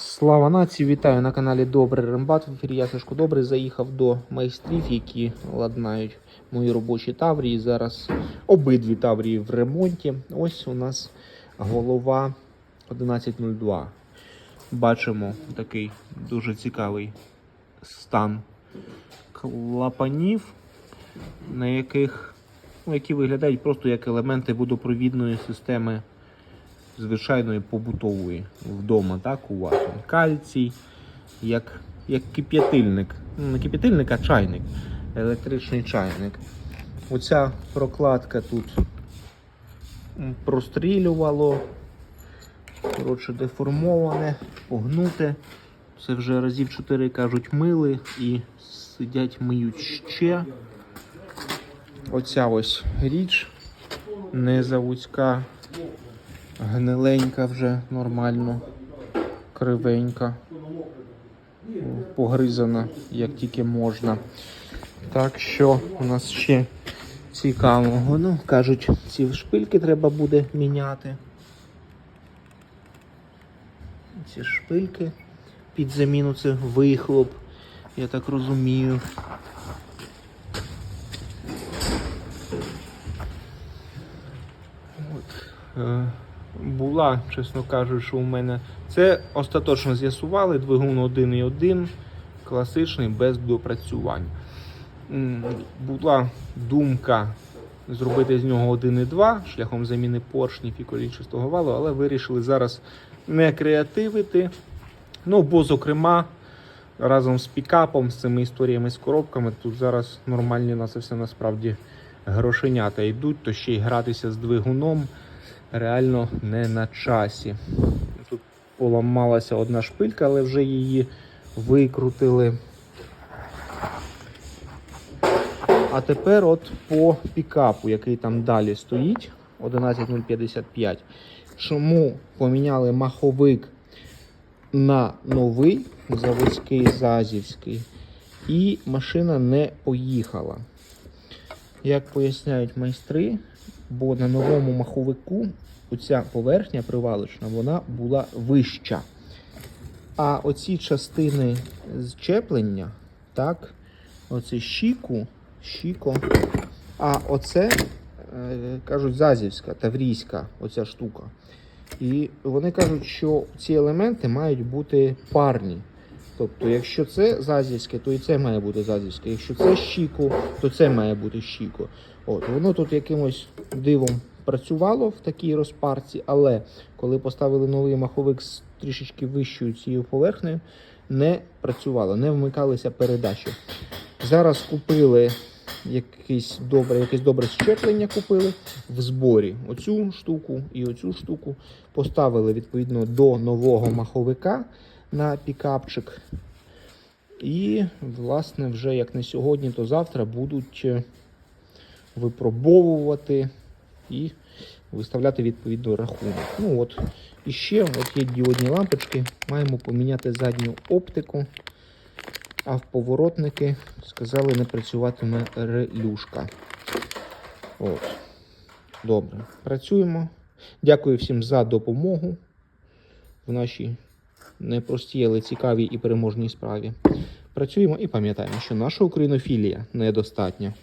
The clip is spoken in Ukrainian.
Слава нації, вітаю на каналі Добрий Рембат. В ефірі я Сашко Добрий заїхав до майстрів, які ладнають мої робочі таврії. Зараз обидві таврії в ремонті. Ось у нас голова 1102. Бачимо такий дуже цікавий стан клапанів, на яких, ну, які виглядають просто як елементи водопровідної системи звичайної побутової вдома, так, у вас. Кальцій, як, як кип'ятильник. Ну, не кип'ятильник, а чайник. Електричний чайник. Оця прокладка тут прострілювало. Коротше, деформоване, погнуте. Це вже разів 4 кажуть мили і сидять миють ще. Оця ось річ незаводська гниленька вже нормально, кривенька, погризана, як тільки можна. Так що у нас ще цікавого. Ну, кажуть, ці шпильки треба буде міняти. Ці шпильки під заміну це вихлоп, я так розумію. От. Була, чесно кажучи, у мене. Це остаточно з'ясували. Двигун 1.1, класичний, без допрацювань. Була думка зробити з нього 1.2 шляхом заміни поршнів і колінчастого валу, але вирішили зараз не креативити. Ну, бо, зокрема, разом з пікапом, з цими історіями з коробками, тут зараз нормальні на це все насправді грошенята йдуть, то ще й гратися з двигуном реально не на часі. Тут поламалася одна шпилька, але вже її викрутили. А тепер от по пікапу, який там далі стоїть, 11055. Чому поміняли маховик на новий заводський зазівський, і машина не поїхала. Як поясняють майстри, бо на новому маховику оця поверхня привалочна вона була вища. А оці частини зчеплення, так, оце щіку, щіко, а оце, е, кажуть, зазівська, таврійська оця штука. І вони кажуть, що ці елементи мають бути парні. Тобто, якщо це зазівське, то і це має бути зазівське. Якщо це щіку, то це має бути щіку. От, воно тут якимось дивом працювало в такій розпарці, але коли поставили новий маховик з трішечки вищою цією поверхнею, не працювало, не вмикалися передачі. Зараз купили якесь добре, якесь добре щеплення купили в зборі. Оцю штуку і оцю штуку поставили відповідно до нового маховика на пікапчик. І, власне, вже як не сьогодні, то завтра будуть е, випробовувати і виставляти відповідно рахунок. Ну от, і ще от є діодні лампочки. Маємо поміняти задню оптику, а в поворотники сказали, не працюватиме релюшка. От. Добре, працюємо. Дякую всім за допомогу в нашій непростій, але цікавій і переможній справі. Працюємо і пам'ятаємо, що наша українофілія недостатня.